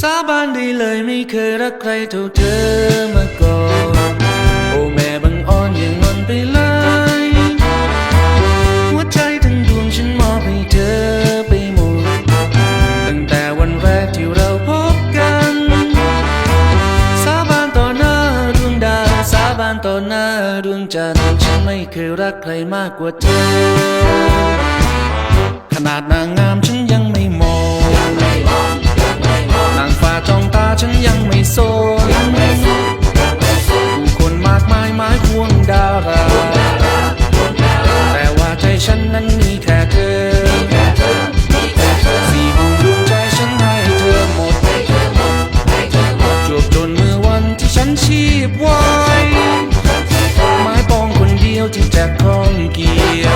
สาบานได้เลยไม่เคยรักใครเท่าเธอมาก่อน โอ้แม่บังอ่อนอย่างนอนไปเลย หัวใจทั้งดวงฉันมอบให้เธอไปหมด ตั้งแต่วันแรกที่เราพบกัน สาบานต่อหน้าดวงดาวสาบานต่อหน้าดวงจันทร์ฉันไม่เคยรักใครมากกว่าเธอ ขนาดนางงาม ฉันยังไม่โสนผู้คนมากมายหมายควงดารา แต่ว่าใจฉันนั้นมีแค่เธอสีห้องดวงใจฉันให้เธอหมดจวบจนเมื่อวันที่ฉันชีวายไม้ปองคนเดียวที่จกคลองเกี่ยว